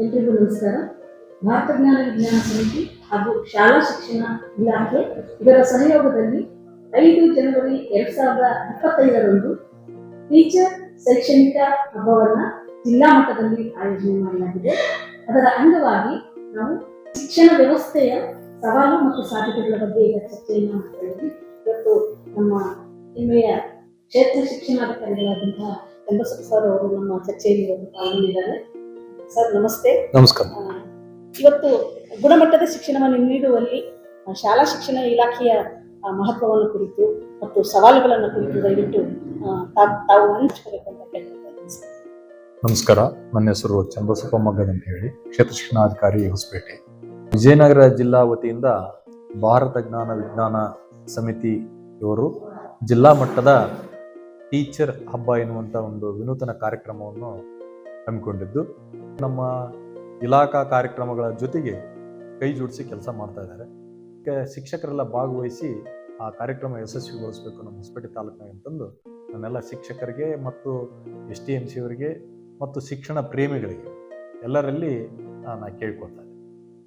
ಎಲ್ರಿಗೂ ನಮಸ್ಕಾರ. ಭಾರತ ಜ್ಞಾನ ವಿಜ್ಞಾನ ಸಮಿತಿ ಹಾಗೂ ಶಾಲಾ ಶಿಕ್ಷಣ ಇಲಾಖೆ ಇದರ ಸಹಯೋಗದಲ್ಲಿ ಐದು ಜನವರಿ ಎರಡ್ ಸಾವಿರದ ಇಪ್ಪತ್ತೈದರಂದು ಟೀಚರ್ ಶೈಕ್ಷಣಿಕ ಹಬ್ಬವನ್ನ ಜಿಲ್ಲಾ ಮಟ್ಟದಲ್ಲಿ ಆಯೋಜನೆ ಮಾಡಲಾಗಿದೆ. ಅದರ ಅಂಗವಾಗಿ ನಾವು ಶಿಕ್ಷಣ ವ್ಯವಸ್ಥೆಯ ಸವಾಲು ಮತ್ತು ಸಾಧ್ಯತೆಗಳ ಬಗ್ಗೆ ಈಗ ಚರ್ಚೆಯನ್ನು ಮಾಡ್ತಾ ಇವತ್ತು ನಮ್ಮ ಹೆಮ್ಮೆಯ ಕ್ಷೇತ್ರ ಶಿಕ್ಷಣಾಧಿಕಾರಿಗಳಾದಂತಹ ಸರ್ ಅವರು ನಮ್ಮ ಚರ್ಚೆಯಲ್ಲಿ ಪಾಲ್ಗೊಂಡಿದ್ದಾರೆ ಸರ್ ನಮಸ್ತೆ. ನಮಸ್ಕಾರ. ಇವತ್ತು ಗುಣಮಟ್ಟದ ಶಿಕ್ಷಣವನ್ನು ನೀಡುವಲ್ಲಿ ಶಾಲಾ ಶಿಕ್ಷಣ ಇಲಾಖೆಯ ಮಹತ್ವವನ್ನು ಕುರಿತು ಮತ್ತು ಸವಾಲುಗಳನ್ನು ಕುರಿತು ದಯವಿಟ್ಟು ತಾವು ಅಂತ ನಮಸ್ಕಾರ. ನನ್ನ ಹೆಸರು ಚಂದ್ರಸಪ್ಪ ಮಗ್ಗದ್ ಅಂತ ಹೇಳಿ ಕ್ಷೇತ್ರ ಶಿಕ್ಷಣಾಧಿಕಾರಿ ಹೊಸಪೇಟೆ. ವಿಜಯನಗರ ಜಿಲ್ಲಾ ವತಿಯಿಂದ ಭಾರತ ಜ್ಞಾನ ವಿಜ್ಞಾನ ಸಮಿತಿ ಇವರು ಜಿಲ್ಲಾ ಮಟ್ಟದ ಟೀಚರ್ ಹಬ್ಬ ಎನ್ನುವಂಥ ಒಂದು ವಿನೂತನ ಕಾರ್ಯಕ್ರಮವನ್ನು ಹಮ್ಮಿಕೊಂಡಿದ್ದು. ನಮ್ಮ ಇಲಾಖಾ ಕಾರ್ಯಕ್ರಮಗಳ ಜೊತೆಗೆ ಕೈ ಜೋಡಿಸಿ ಕೆಲಸ ಮಾಡ್ತಾ ಇದ್ದಾರೆ. ಶಿಕ್ಷಕರೆಲ್ಲ ಭಾಗವಹಿಸಿ ಆ ಕಾರ್ಯಕ್ರಮ ಯಶಸ್ವಿಗೊಳಿಸಬೇಕು ನಮ್ಮ ಹೊಸಪೇಟೆ ತಾಲೂಕಿನಾಗ ಅಂತಂದು ನನ್ನೆಲ್ಲ ಶಿಕ್ಷಕರಿಗೆ ಮತ್ತು ಎಸ್ ಟಿ ಎಂ ಸಿ ಅವರಿಗೆ ಮತ್ತು ಶಿಕ್ಷಣ ಪ್ರೇಮಿಗಳಿಗೆ ಎಲ್ಲರಲ್ಲಿ ನಾನು ಕೇಳ್ಕೊಳ್ತಾ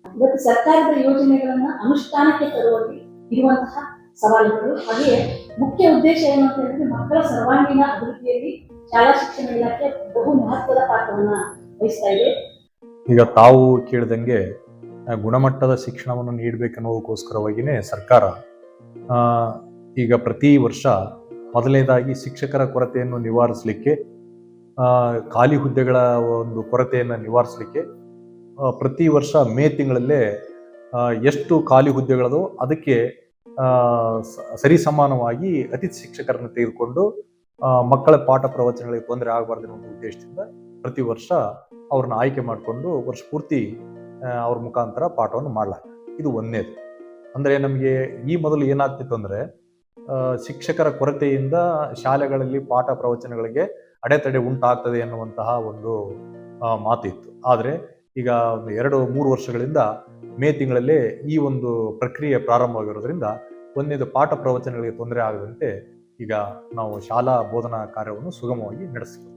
ಇವತ್ತು ಸರ್ಕಾರದ ಯೋಜನೆಗಳನ್ನು ಅನುಷ್ಠಾನಕ್ಕೆ ತರುವಲ್ಲಿ ಇರುವಂತಹ ಸವಾಲುಗಳು. ಹಾಗೆಯೇ ಮುಖ್ಯ ಉದ್ದೇಶ ಏನು ಅಂತ ಹೇಳಿದ್ರೆ ಮಕ್ಕಳ ಸರ್ವಾಂಗೀಣ ಅಭಿವೃದ್ಧಿಯಲ್ಲಿ ಶಾಲಾ ಶಿಕ್ಷಣ ಇಲಾಖೆ ಬಹು ಮಹತ್ವದ ಪಾತ್ರವನ್ನ ವಹಿಸ್ತಾ ಇದೆ. ಈಗ ತಾವು ಕೇಳಿದಂಗೆ ಗುಣಮಟ್ಟದ ಶಿಕ್ಷಣವನ್ನು ನೀಡಬೇಕನ್ನೋದಕ್ಕೋಸ್ಕರವಾಗಿಯೇ ಸರ್ಕಾರ ಈಗ ಪ್ರತಿ ವರ್ಷ ಮೊದಲನೇದಾಗಿ ಶಿಕ್ಷಕರ ಕೊರತೆಯನ್ನು ನಿವಾರಿಸಲಿಕ್ಕೆ ಖಾಲಿ ಹುದ್ದೆಗಳ ಒಂದು ಕೊರತೆಯನ್ನು ನಿವಾರಿಸಲಿಕ್ಕೆ ಪ್ರತಿ ವರ್ಷ ಮೇ ತಿಂಗಳಲ್ಲೇ ಎಷ್ಟು ಖಾಲಿ ಹುದ್ದೆಗಳದೋ ಅದಕ್ಕೆ ಸರಿಸಮಾನವಾಗಿ ಅತಿಥಿ ಶಿಕ್ಷಕರನ್ನು ತೆಗೆದುಕೊಂಡು ಮಕ್ಕಳ ಪಾಠ ಪ್ರವಚನಗಳಿಗೆ ತೊಂದರೆ ಆಗಬಾರ್ದು ಅನ್ನೋ ಉದ್ದೇಶದಿಂದ ಪ್ರತಿ ವರ್ಷ ಅವ್ರನ್ನ ಆಯ್ಕೆ ಮಾಡಿಕೊಂಡು ವರ್ಷ ಪೂರ್ತಿ ಅವ್ರ ಮುಖಾಂತರ ಪಾಠವನ್ನು ಮಾಡಲಾಗ್ತದೆ. ಇದು ಒಂದೇದು. ಅಂದರೆ ನಮಗೆ ಈ ಮೊದಲು ಏನಾಗ್ತಿತ್ತು ಅಂದರೆ ಶಿಕ್ಷಕರ ಕೊರತೆಯಿಂದ ಶಾಲೆಗಳಲ್ಲಿ ಪಾಠ ಪ್ರವಚನಗಳಿಗೆ ಅಡೆತಡೆ ಉಂಟಾಗ್ತದೆ ಎನ್ನುವಂತಹ ಒಂದು ಮಾತಿತ್ತು. ಆದರೆ ಈಗ ಒಂದು ಎರಡು, ಮೂರು ವರ್ಷಗಳಿಂದ ಮೇ ತಿಂಗಳಲ್ಲೇ ಈ ಒಂದು ಪ್ರಕ್ರಿಯೆ ಪ್ರಾರಂಭವಾಗಿರೋದ್ರಿಂದ ಒಂದೇದು ಪಾಠ ಪ್ರವಚನಗಳಿಗೆ ತೊಂದರೆ ಆಗದಂತೆ ಈಗ ನಾವು ಶಾಲಾ ಬೋಧನಾ ಕಾರ್ಯವನ್ನು ಸುಗಮವಾಗಿ ನಡೆಸ್ತೀವಿ.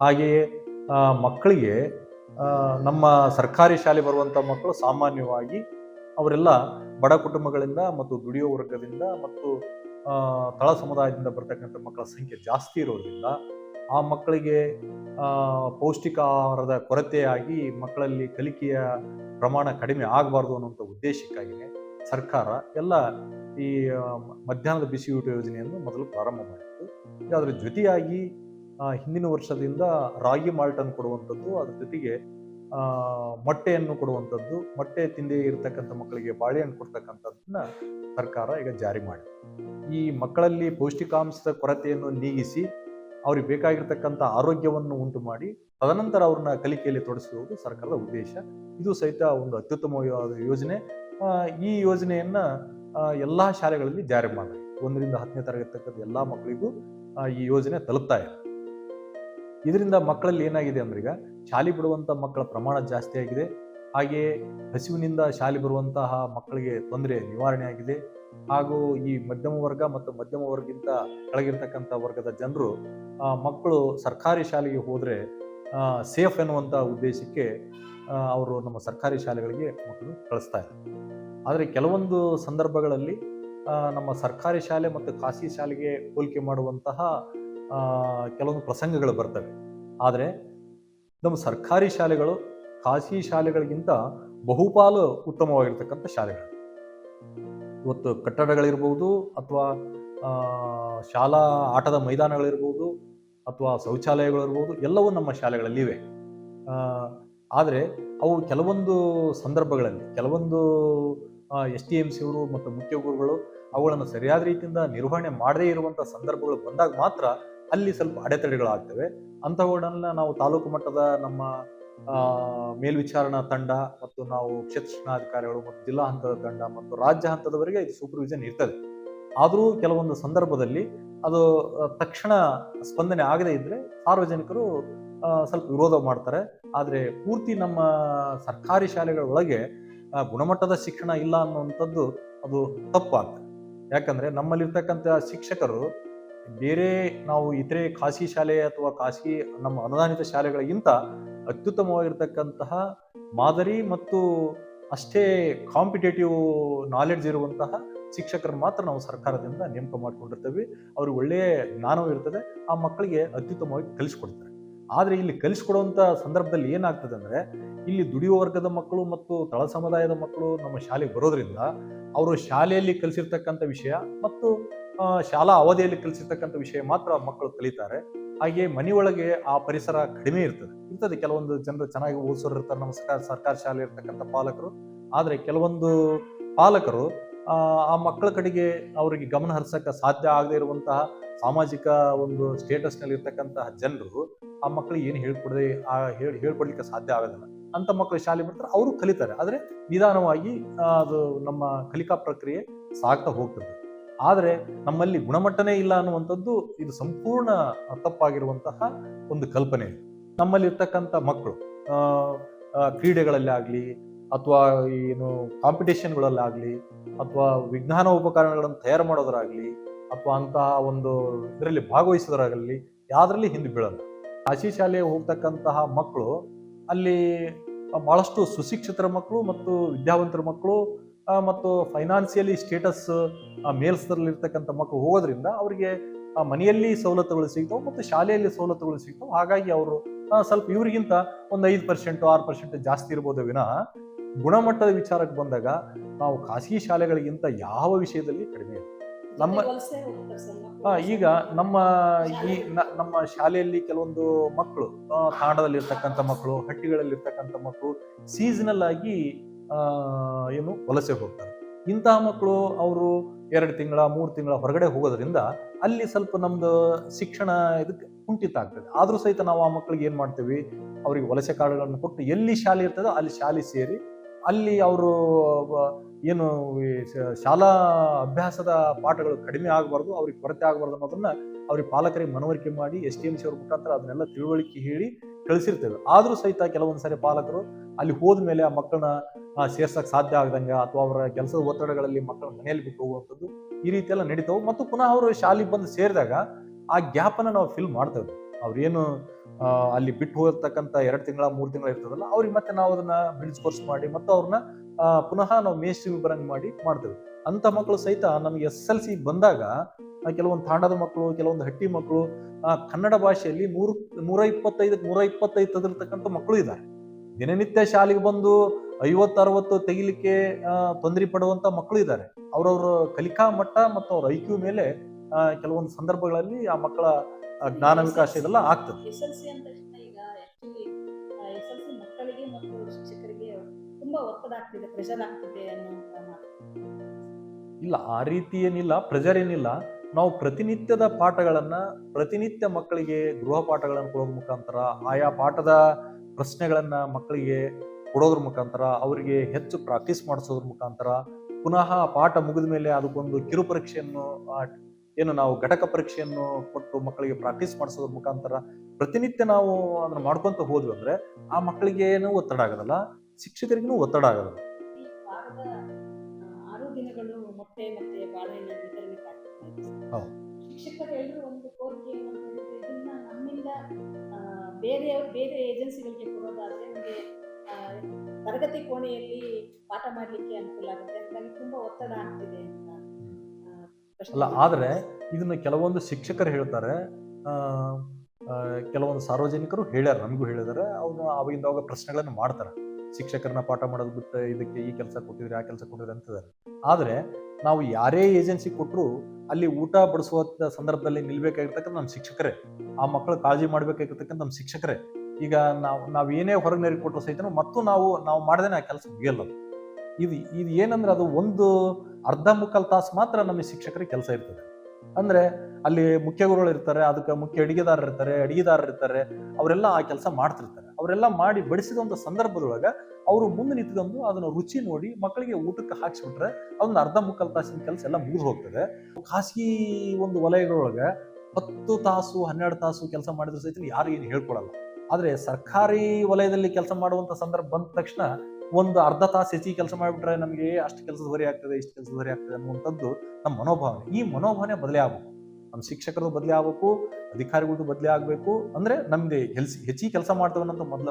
ಹಾಗೆಯೇ ಮಕ್ಕಳಿಗೆ ನಮ್ಮ ಸರ್ಕಾರಿ ಶಾಲೆ ಬರುವಂಥ ಮಕ್ಕಳು ಸಾಮಾನ್ಯವಾಗಿ ಅವರೆಲ್ಲ ಬಡ ಕುಟುಂಬಗಳಿಂದ ಮತ್ತು ದುಡಿಯೋ ವರ್ಗದಿಂದ ಮತ್ತು ತಳ ಸಮುದಾಯದಿಂದ ಬರ್ತಕ್ಕಂಥ ಮಕ್ಕಳ ಸಂಖ್ಯೆ ಜಾಸ್ತಿ ಇರೋದ್ರಿಂದ ಆ ಮಕ್ಕಳಿಗೆ ಪೌಷ್ಟಿಕ ಆಹಾರದ ಕೊರತೆಯಾಗಿ ಮಕ್ಕಳಲ್ಲಿ ಕಲಿಕೆಯ ಪ್ರಮಾಣ ಕಡಿಮೆ ಆಗಬಾರ್ದು ಅನ್ನುವಂಥ ಉದ್ದೇಶಕ್ಕಾಗಿಯೇ ಸರ್ಕಾರ ಎಲ್ಲ ಈ ಮಧ್ಯಾಹ್ನದ ಬಿಸಿಯೂಟ ಯೋಜನೆಯನ್ನು ಮೊದಲು ಪ್ರಾರಂಭ ಮಾಡಿತ್ತು. ಅದರ ಜೊತೆಯಾಗಿ ಹಿಂದಿನ ವರ್ಷದಿಂದ ರಾಗಿ ಮಾಲ್ಟನ್ನು ಕೊಡುವಂಥದ್ದು, ಅದ್ರ ಜೊತೆಗೆ ಮೊಟ್ಟೆಯನ್ನು ಕೊಡುವಂಥದ್ದು, ಮೊಟ್ಟೆ ತಿಂದೇ ಇರತಕ್ಕಂಥ ಮಕ್ಕಳಿಗೆ ಬಾಳೆಹಣ್ಣು ಕೊಡ್ತಕ್ಕಂಥದ್ದನ್ನ ಸರ್ಕಾರ ಈಗ ಜಾರಿ ಮಾಡಿ ಈ ಮಕ್ಕಳಲ್ಲಿ ಪೌಷ್ಟಿಕಾಂಶದ ಕೊರತೆಯನ್ನು ನೀಗಿಸಿ, ಅವ್ರಿಗೆ ಬೇಕಾಗಿರ್ತಕ್ಕಂಥ ಆರೋಗ್ಯವನ್ನು ಉಂಟು ಮಾಡಿ, ತದನಂತರ ಅವ್ರನ್ನ ಕಲಿಕೆಯಲ್ಲಿ ತೊಡಗಿಸುವುದು ಸರ್ಕಾರದ ಉದ್ದೇಶ. ಇದು ಸಹಿತ ಒಂದು ಅತ್ಯುತ್ತಮವಾದ ಯೋಜನೆ. ಈ ಯೋಜನೆಯನ್ನ ಎಲ್ಲಾ ಶಾಲೆಗಳಲ್ಲಿ ಜಾರಿ ಮಾಡಿ. ಒಂದರಿಂದ ಹತ್ತನೇ ತರಗತಿ ತಕ್ಕಂಥ ಎಲ್ಲಾ ಮಕ್ಕಳಿಗೂ ಈ ಯೋಜನೆ ತಲುಪ್ತಾ ಇದೆ. ಇದರಿಂದ ಮಕ್ಕಳಲ್ಲಿ ಏನಾಗಿದೆ ಅಂದ್ರೆ ಈಗ ಶಾಲೆ ಬಿಡುವಂತ ಮಕ್ಕಳ ಪ್ರಮಾಣ ಜಾಸ್ತಿ ಆಗಿದೆ. ಹಾಗೆಯೇ ಹಸಿವಿನಿಂದ ಶಾಲೆ ಬರುವಂತಹ ಮಕ್ಕಳಿಗೆ ತೊಂದರೆ ನಿವಾರಣೆ ಆಗಿದೆ. ಹಾಗೂ ಈ ಮಧ್ಯಮ ವರ್ಗ ಮತ್ತು ಮಧ್ಯಮ ವರ್ಗಕ್ಕಿಂತ ಕೆಳಗಿರ್ತಕ್ಕಂಥ ವರ್ಗದ ಜನರು ಮಕ್ಕಳು ಸರ್ಕಾರಿ ಶಾಲೆಗೆ ಹೋದ್ರೆ ಸೇಫ್ ಎನ್ನುವಂಥ ಉದ್ದೇಶಕ್ಕೆ ಅವರು ನಮ್ಮ ಸರ್ಕಾರಿ ಶಾಲೆಗಳಿಗೆ ಮಕ್ಕಳು ಕಳಿಸ್ತಾ ಇದ್ದಾರೆ. ಆದರೆ ಕೆಲವೊಂದು ಸಂದರ್ಭಗಳಲ್ಲಿ ನಮ್ಮ ಸರ್ಕಾರಿ ಶಾಲೆ ಮತ್ತು ಖಾಸಗಿ ಶಾಲೆಗೆ ಹೋಲಿಕೆ ಮಾಡುವಂತಹ ಕೆಲವೊಂದು ಪ್ರಸಂಗಗಳು ಬರ್ತವೆ. ಆದರೆ ನಮ್ಮ ಸರ್ಕಾರಿ ಶಾಲೆಗಳು ಖಾಸಗಿ ಶಾಲೆಗಳಿಗಿಂತ ಬಹುಪಾಲು ಉತ್ತಮವಾಗಿರ್ತಕ್ಕಂಥ ಶಾಲೆಗಳು. ಇವತ್ತು ಕಟ್ಟಡಗಳಿರ್ಬೋದು ಅಥವಾ ಶಾಲಾ ಆಟದ ಮೈದಾನಗಳಿರ್ಬೋದು ಅಥವಾ ಶೌಚಾಲಯಗಳಿರ್ಬೋದು, ಎಲ್ಲವೂ ನಮ್ಮ ಶಾಲೆಗಳಲ್ಲಿವೆ ಆದರೆ ಅವು ಕೆಲವೊಂದು ಸಂದರ್ಭಗಳಲ್ಲಿ, ಕೆಲವೊಂದು ಎಸ್ ಟಿ ಎಂ ಸಿಯವರು ಮತ್ತು ಮುಖ್ಯ ಗುರುಗಳು ಅವುಗಳನ್ನು ಸರಿಯಾದ ರೀತಿಯಿಂದ ನಿರ್ವಹಣೆ ಮಾಡದೇ ಇರುವಂಥ ಸಂದರ್ಭಗಳು ಬಂದಾಗ ಮಾತ್ರ ಅಲ್ಲಿ ಸ್ವಲ್ಪ ಅಡೆತಡೆಗಳಾಗ್ತವೆ. ಅಂಥವುಗಳನ್ನ ನಾವು ತಾಲೂಕು ಮಟ್ಟದ ನಮ್ಮ ಮೇಲ್ವಿಚಾರಣಾ ತಂಡ ಮತ್ತು ನಾವು ಕ್ಷೇತ್ರ ಶಿಕ್ಷಣಾಧಿಕಾರಿಗಳು ಮತ್ತು ಜಿಲ್ಲಾ ಹಂತದ ತಂಡ ಮತ್ತು ರಾಜ್ಯ ಹಂತದವರೆಗೆ ಇದು ಸೂಪರ್ವಿಷನ್ ಇರ್ತದೆ. ಆದರೂ ಕೆಲವೊಂದು ಸಂದರ್ಭದಲ್ಲಿ ಅದು ತಕ್ಷಣ ಸ್ಪಂದನೆ ಆಗದೇ ಇದ್ರೆ ಸಾರ್ವಜನಿಕರು ಸ್ವಲ್ಪ ವಿರೋಧ ಮಾಡ್ತಾರೆ. ಆದರೆ ಪೂರ್ತಿ ನಮ್ಮ ಸರ್ಕಾರಿ ಶಾಲೆಗಳ ಒಳಗೆ ಗುಣಮಟ್ಟದ ಶಿಕ್ಷಣ ಇಲ್ಲ ಅನ್ನುವಂಥದ್ದು ಅದು ತಪ್ಪಾಗ್ತದೆ. ಯಾಕಂದ್ರೆ ನಮ್ಮಲ್ಲಿರ್ತಕ್ಕಂಥ ಶಿಕ್ಷಕರು ಬೇರೆ ನಾವು ಇತರೆ ಖಾಸಗಿ ಶಾಲೆ ಅಥವಾ ಖಾಸಗಿ ನಮ್ಮ ಅನುದಾನಿತ ಶಾಲೆಗಳಿಗಿಂತ ಅತ್ಯುತ್ತಮವಾಗಿರ್ತಕ್ಕಂತಹ ಮಾದರಿ ಮತ್ತು ಅಷ್ಟೇ ಕಾಂಪಿಟೇಟಿವ್ ನಾಲೆಡ್ಜ್ ಇರುವಂತಹ ಶಿಕ್ಷಕರನ್ನು ಮಾತ್ರ ನಾವು ಸರ್ಕಾರದಿಂದ ನೇಮಕ ಮಾಡಿಕೊಂಡಿರ್ತೀವಿ. ಅವ್ರಿಗೆ ಒಳ್ಳೆಯ ಜ್ಞಾನವೂ ಇರ್ತದೆ. ಆ ಮಕ್ಕಳಿಗೆ ಅತ್ಯುತ್ತಮವಾಗಿ ಕಲಿಸ್ಕೊಡ್ತಾರೆ. ಆದರೆ ಇಲ್ಲಿ ಕಲಿಸ್ಕೊಡುವಂಥ ಸಂದರ್ಭದಲ್ಲಿ ಏನಾಗ್ತದೆ ಅಂದರೆ, ಇಲ್ಲಿ ದುಡಿಯುವ ವರ್ಗದ ಮಕ್ಕಳು ಮತ್ತು ತಳ ಸಮುದಾಯದ ಮಕ್ಕಳು ನಮ್ಮ ಶಾಲೆಗೆ ಬರೋದ್ರಿಂದ ಅವರು ಶಾಲೆಯಲ್ಲಿ ಕಲಿಸಿರ್ತಕ್ಕಂಥ ವಿಷಯ ಮತ್ತು ಶಾಲಾ ಅವಧಿಯಲ್ಲಿ ಕಲಿಸಿರ್ತಕ್ಕಂಥ ವಿಷಯ ಮಾತ್ರ ಮಕ್ಕಳು ಕಲಿತಾರೆ. ಹಾಗೆ ಮನೆಯೊಳಗೆ ಆ ಪರಿಸರ ಕಡಿಮೆ ಇರ್ತದೆ. ಇರ್ತದೆ. ಕೆಲವೊಂದು ಜನರು ಚೆನ್ನಾಗಿ ಓದಿಸೋರು ಇರ್ತಾರೆ. ನಮ್ಮ ಸರ್ಕಾರ ಸರ್ಕಾರ ಶಾಲೆ ಇರ್ತಕ್ಕಂಥ ಪಾಲಕರು. ಆದರೆ ಕೆಲವೊಂದು ಪಾಲಕರು, ಆ ಮಕ್ಕಳ ಕಡೆಗೆ ಅವರಿಗೆ ಗಮನ ಹರಿಸಕ್ಕೆ ಸಾಧ್ಯ ಆಗದೇ ಇರುವಂತಹ ಸಾಮಾಜಿಕ ಒಂದು ಸ್ಟೇಟಸ್ನಲ್ಲಿ ಇರ್ತಕ್ಕಂತಹ ಜನರು ಆ ಮಕ್ಕಳಿಗೆ ಏನು ಹೇಳ್ಕೊಡದೆ, ಆ ಹೇಳಿ, ಹೇಳ್ಕೊಡ್ಲಿಕ್ಕೆ ಸಾಧ್ಯ ಆಗೋದಿಲ್ಲ ಅಂತ ಮಕ್ಕಳು ಶಾಲೆ ಬರ್ತಾರೆ ಅವರು ಕಲಿತಾರೆ. ಆದರೆ ನಿಧಾನವಾಗಿ ಅದು ನಮ್ಮ ಕಲಿಕಾ ಪ್ರಕ್ರಿಯೆ ಸಾಗ್ತಾ ಹೋಗ್ತದೆ. ಆದರೆ ನಮ್ಮಲ್ಲಿ ಗುಣಮಟ್ಟನೇ ಇಲ್ಲ ಅನ್ನುವಂಥದ್ದು ಇದು ಸಂಪೂರ್ಣ ತಪ್ಪಾಗಿರುವಂತಹ ಒಂದು ಕಲ್ಪನೆ. ನಮ್ಮಲ್ಲಿ ಇರ್ತಕ್ಕಂಥ ಮಕ್ಕಳು ಕ್ರೀಡೆಗಳಲ್ಲಿ ಆಗಲಿ ಅಥವಾ ಏನು ಕಾಂಪಿಟೇಷನ್ಗಳಲ್ಲಾಗಲಿ, ಅಥವಾ ವಿಜ್ಞಾನ ಉಪಕರಣಗಳನ್ನು ತಯಾರು ಮಾಡೋದ್ರಾಗಲಿ, ಅಥವಾ ಅಂತಹ ಒಂದು ಇದರಲ್ಲಿ ಭಾಗವಹಿಸೋದ್ರಾಗಲಿ, ಯಾವ್ದ್ರಲ್ಲಿ ಹಿಂದೆ ಬೀಳಲ್ಲ. ಖಾಸಗಿ ಶಾಲೆಗೆ ಹೋಗ್ತಕ್ಕಂತಹ ಮಕ್ಕಳು, ಅಲ್ಲಿ ಬಹಳಷ್ಟು ಸುಶಿಕ್ಷಿತರ ಮಕ್ಕಳು ಮತ್ತು ವಿದ್ಯಾವಂತರ ಮಕ್ಕಳು ಮತ್ತು ಫೈನಾನ್ಸಿಯಲಿ ಸ್ಟೇಟಸ್ ಮೇಲ್ಸ್ತರಲ್ಲಿರ್ತಕ್ಕಂಥ ಮಕ್ಕಳು ಹೋಗೋದ್ರಿಂದ ಅವರಿಗೆ ಮನೆಯಲ್ಲಿ ಸವಲತ್ತುಗಳು ಸಿಗ್ತಾವೆ ಮತ್ತು ಶಾಲೆಯಲ್ಲಿ ಸವಲತ್ತುಗಳು ಸಿಗ್ತಾವೆ. ಹಾಗಾಗಿ ಅವರು ಸ್ವಲ್ಪ ಇವರಿಗಿಂತ ಒಂದು ಐದು ಪರ್ಸೆಂಟ್ ಆರು ಪರ್ಸೆಂಟ್ ಜಾಸ್ತಿ ಇರ್ಬೋದು ವಿನಃ ಗುಣಮಟ್ಟದ ವಿಚಾರಕ್ಕೆ ಬಂದಾಗ ನಾವು ಖಾಸಗಿ ಶಾಲೆಗಳಿಗಿಂತ ಯಾವ ವಿಷಯದಲ್ಲಿ ಕಡಿಮೆ ನಮ್ಮ ಈಗ ನಮ್ಮ ಈ ನಮ್ಮ ಶಾಲೆಯಲ್ಲಿ ಕೆಲವೊಂದು ಮಕ್ಕಳು ತಾಂಡದಲ್ಲಿರ್ತಕ್ಕಂಥ ಮಕ್ಕಳು ಹಟ್ಟಿಗಳಲ್ಲಿ ಇರ್ತಕ್ಕಂಥ ಮಕ್ಕಳು ಸೀಸನಲ್ ಆಗಿ ಏನು ವಲಸೆ ಹೋಗ್ತಾರೆ. ಇಂತಹ ಮಕ್ಕಳು ಅವರು ಎರಡು ತಿಂಗಳ, ಮೂರು ತಿಂಗಳ ಹೊರಗಡೆ ಹೋಗೋದ್ರಿಂದ ಅಲ್ಲಿ ಸ್ವಲ್ಪ ನಮ್ದು ಶಿಕ್ಷಣ ಇದಕ್ಕೆ ಕುಂಠಿತ ಆಗ್ತದೆ. ಆದರೂ ಸಹಿತ ನಾವು ಆ ಮಕ್ಕಳಿಗೆ ಏನು ಮಾಡ್ತೀವಿ? ಅವರಿಗೆ ವಲಸೆ ಕಾರ್ಡ್ಗಳನ್ನು ಕೊಟ್ಟು ಎಲ್ಲಿ ಶಾಲೆ ಇರ್ತದೋ ಅಲ್ಲಿ ಶಾಲೆ ಸೇರಿ ಅಲ್ಲಿ ಅವರು ಏನು ಶಾಲಾ ಅಭ್ಯಾಸದ ಪಾಠಗಳು ಕಡಿಮೆ ಆಗಬಾರ್ದು, ಅವ್ರಿಗೆ ಕೊರತೆ ಆಗಬಾರ್ದು ಅನ್ನೋದನ್ನ ಅವ್ರಿಗೆ ಪಾಲಕರಿಗೆ ಮನವರಿಕೆ ಮಾಡಿ, ಎಸ್ ಟಿ ಎಂ ಸಿ ಅವ್ರ ಮುಖಾಂತರ ಅದನ್ನೆಲ್ಲ ತಿಳುವಳಿಕೆ ಹೇಳಿ ಕಳಿಸಿರ್ತೇವೆ. ಆದರೂ ಸಹಿತ ಕೆಲವೊಂದು ಸಾರಿ ಪಾಲಕರು ಅಲ್ಲಿ ಹೋದ್ಮೇಲೆ ಆ ಮಕ್ಕಳನ್ನ ಸೇರ್ಸಕ್ ಸಾಧ್ಯ ಆಗದಂಗ ಅಥವಾ ಅವರ ಕೆಲಸದ ಒತ್ತಡಗಳಲ್ಲಿ ಮಕ್ಕಳ ಮನೆಯಲ್ಲಿ ಬಿಟ್ಟು ಹೋಗುವಂಥದ್ದು ಈ ರೀತಿ ಎಲ್ಲ ನಡೀತಾವೆ. ಮತ್ತು ಪುನಃ ಅವರು ಶಾಲೆಗೆ ಬಂದು ಸೇರಿದಾಗ ಆ ಗ್ಯಾಪ್ ಅನ್ನ ನಾವು ಫಿಲ್ ಮಾಡ್ತೇವೆ. ಅವ್ರೇನು ಅಲ್ಲಿ ಬಿಟ್ಟು ಹೋಗಿರ್ತಕ್ಕಂಥ ಎರಡು ತಿಂಗಳ, ಮೂರು ತಿಂಗಳ ಇರ್ತದಲ್ಲ, ಅವ್ರಿಗೆ ಮತ್ತೆ ನಾವು ಅದನ್ನ ಬ್ರಿಡ್ಜ್ ಕೋರ್ಸ್ ಮಾಡಿ ಮತ್ತು ಅವ್ರನ್ನ ಪುನಃ ನಾವು ಸ್ಟ್ರೀಮ್ ಬರಂಗ್ ಮಾಡಿ ಮಾಡ್ತೇವೆ. ಅಂತ ಮಕ್ಕಳು ಸಹಿತ ನಮಗೆ ಎಸ್ ಎಲ್ ಸಿ ಬಂದಾಗ ಕೆಲವೊಂದು ತಾಂಡದ ಮಕ್ಕಳು ಕೆಲವೊಂದು ಹಟ್ಟಿ ಮಕ್ಕಳು ಆ, ಕನ್ನಡ ಭಾಷೆಯಲ್ಲಿ ನೂರು ನೂರ ಇಪ್ಪತ್ತೈದಕ್ಕೆ ನೂರ ಇಪ್ಪತ್ತೈದು ತೆಗೆದಿರ್ತಕ್ಕಂಥ ಮಕ್ಕಳು ಇದ್ದಾರೆ. ದಿನನಿತ್ಯ ಶಾಲೆಗೆ ಬಂದು ಐವತ್ತು ಅರವತ್ತು ತೆಗಿಲಿಕ್ಕೆ ತೊಂದರೆ ಪಡುವಂತ ಮಕ್ಕಳು ಇದ್ದಾರೆ. ಅವ್ರವ್ರ ಕಲಿಕಾ ಮಟ್ಟ ಮತ್ತು ಅವ್ರ ಐಕ್ಯೂ ಮೇಲೆ ಕೆಲವೊಂದು ಸಂದರ್ಭಗಳಲ್ಲಿ ಆ ಮಕ್ಕಳ ಜ್ಞಾನ ವಿಕಾಸ ಇದೆಲ್ಲ ಆಗ್ತದೆ. ತುಂಬಾ ಒತ್ತಡ ಆಗ್ತಿದೆ ಪ್ರೆಷರ್ ಆಗ್ತಿದೆ ಅನ್ನುವಂತ ಇಲ್ಲ, ಆ ರೀತಿ ಏನಿಲ್ಲ ಪ್ರೆಷರ್ ಏನಿಲ್ಲ. ನಾವು ಪ್ರತಿನಿತ್ಯದ ಪಾಠಗಳನ್ನ, ಪ್ರತಿನಿತ್ಯ ಮಕ್ಕಳಿಗೆ ಗೃಹ ಪಾಠಗಳನ್ನು ಕೊಡೋದ್ರ ಮುಖಾಂತರ, ಆಯಾ ಪಾಠದ ಪ್ರಶ್ನೆಗಳನ್ನ ಮಕ್ಕಳಿಗೆ ಕೊಡೋದ್ರ ಮುಖಾಂತರ, ಅವರಿಗೆ ಹೆಚ್ಚು ಪ್ರಾಕ್ಟೀಸ್ ಮಾಡಿಸೋದ್ರ ಮುಖಾಂತರ, ಪುನಃ ಪಾಠ ಮುಗಿದ ಮೇಲೆ ಅದಕ್ಕೊಂದು ಕಿರು ಪರೀಕ್ಷೆಯನ್ನು ಏನು ನಾವು ಘಟಕ ಪರೀಕ್ಷೆಯನ್ನು ಕೊಟ್ಟು ಮಕ್ಕಳಿಗೆ ಪ್ರಾಕ್ಟೀಸ್ ಮಾಡಿಸೋದ್ರ ಮುಖಾಂತರ ಪ್ರತಿನಿತ್ಯ ನಾವು ಅದನ್ನ ಮಾಡ್ಕೊಂತ ಹೋದ್ವಿ ಅಂದ್ರೆ, ಆ ಮಕ್ಕಳಿಗೆ ಏನು ಒತ್ತಡ ಆಗೋದಲ್ಲ. ಶಿಕ್ಷಕರಿಗೂ ಒತ್ತಡ ಆಗೋದು ಬೇರೆ ಬೇರೆ ಏಜೆನ್ಸಿಗಳಿಗೆ ಕೊಡೋದಾದ್ರೆ ನಮಗೆ ತರಗತಿ ಕೋಣೆಯಲ್ಲಿ ಪಾಠ ಮಾಡಲಿಕ್ಕೆ ಅನುಕೂಲ ಆಗುತ್ತೆ. ಹಾಗಾಗಿ ತುಂಬಾ ಒತ್ತಡ ಆಗ್ತಿದೆ ಅಂತ ಅಲ್ಲ ಆದರೆ ಇದನ್ನ ಕೆಲವೊಂದು ಶಿಕ್ಷಕರು ಹೇಳ್ತಾರೆ. ಕೆಲವೊಂದು ಸಾರ್ವಜನಿಕರು ಹೇಳ್ಯಾರ ನಮಗೂ ಹೇಳಿದಾರೆ ಅವ್ರು ಅವಾಗಿಂದ ಅವಾಗ ಪ್ರಶ್ನೆಗಳನ್ನು ಮಾಡ್ತಾರೆ. ಶಿಕ್ಷಕರನ್ನ ಪಾಠ ಮಾಡೋದು ಬಿಟ್ಟು ಇದಕ್ಕೆ ಈ ಕೆಲಸ ಕೊಟ್ಟಿದ್ರೆ, ಆ ಕೆಲಸ ಕೊಟ್ಟಿದ್ರೆ ಅಂತಿದ್ದಾರೆ. ಆದ್ರೆ ನಾವು ಯಾರೇ ಏಜೆನ್ಸಿ ಕೊಟ್ಟರು ಅಲ್ಲಿ ಊಟ ಬಡಿಸುವ ಸಂದರ್ಭದಲ್ಲಿ ನಿಲ್ಬೇಕಾಗಿರ್ತಕ್ಕಂಥ ನಮ್ಮ ಶಿಕ್ಷಕರೇ. ಆ ಮಕ್ಕಳು ಕಾಳಜಿ ಮಾಡ್ಬೇಕಾಗಿರ್ತಕ್ಕಂಥ ನಮ್ಮ ಶಿಕ್ಷಕರೇ. ಈಗ ನಾವು ನಾವು ಏನೇ ಹೊರಗೆ ನೀರಿಗೆ ಕೊಟ್ಟರು ಸಹಿತ ಮತ್ತು ನಾವು ನಾವು ಮಾಡ್ದೇನೆ ಆ ಕೆಲಸ ಮುಗಿಯಲ್ಲ ಇದು ಇದು ಏನಂದ್ರೆ ಅದು ಒಂದು ಅರ್ಧ ಮುಕ್ಕಾಲು ತಾಸು ಮಾತ್ರ ನಮ್ಮ ಶಿಕ್ಷಕರಿಗೆ ಕೆಲಸ ಇರ್ತದೆ. ಅಂದ್ರೆ ಅಲ್ಲಿ ಮುಖ್ಯ ಗುರುಗಳು ಇರ್ತಾರೆ, ಅದಕ್ಕೆ ಮುಖ್ಯ ಅಡಿಗೆದಾರರು ಇರ್ತಾರೆ ಅಡಿಗೆದಾರರು ಇರ್ತಾರೆ ಅವರೆಲ್ಲ ಆ ಕೆಲಸ ಮಾಡ್ತಿರ್ತಾರೆ. ಅವರೆಲ್ಲ ಮಾಡಿ ಬಡಿಸಿದಂಥ ಸಂದರ್ಭದೊಳಗ ಅವರು ಮುಂದೆ ನಿಂತ್ಕೊಂಡು ಅದನ್ನ ರುಚಿ ನೋಡಿ ಮಕ್ಕಳಿಗೆ ಊಟಕ್ಕೆ ಹಾಕ್ಸ್ಬಿಟ್ರೆ ಅದನ್ನ ಅರ್ಧ ಮುಕ್ಕಾಲು ತಾಸಿನ ಕೆಲಸ ಎಲ್ಲ ಮುಗಿದು ಹೋಗ್ತದೆ. ಖಾಸಗಿ ಒಂದು ವಲಯಗಳೊಳಗೆ ಹತ್ತು ತಾಸು, ಹನ್ನೆರಡು ತಾಸು ಕೆಲಸ ಮಾಡಿದ್ರೆ ಸಹಿತ ಯಾರು ಏನು ಹೇಳ್ಕೊಡಲ್ಲ. ಆದರೆ ಸರ್ಕಾರಿ ವಲಯದಲ್ಲಿ ಕೆಲಸ ಮಾಡುವಂಥ ಸಂದರ್ಭ ಬಂದ ತಕ್ಷಣ ಒಂದು ಅರ್ಧ ತಾಸು ಹೆಚ್ಚಿಗೆ ಕೆಲಸ ಮಾಡಿಬಿಟ್ರೆ ನಮಗೆ ಅಷ್ಟು ಕೆಲಸದ ಹೊರೆ ಆಗ್ತದೆ, ಇಷ್ಟು ಕೆಲಸದ ಹೊರೆ ಆಗ್ತದೆ ಅನ್ನುವಂಥದ್ದು ನಮ್ಮ ಮನೋಭಾವನೆ. ಈ ಮನೋಭಾವನೆ ಬದಲೇ ಆಗ್ಬೇಕು ನಮ್ಮ ಶಿಕ್ಷಕರದು ಬದಲಿ ಆಗ್ಬೇಕು ಅಧಿಕಾರಿಗಳದ್ದು ಬದಲಿ ಆಗಬೇಕು ಅಂದ್ರೆ ನಮ್ದು ಹೆಲ್ಸಿ ಹೆಚ್ಚಿಗೆ ಕೆಲಸ ಮಾಡ್ತೇವನ್ನಂತ ಮೊದಲ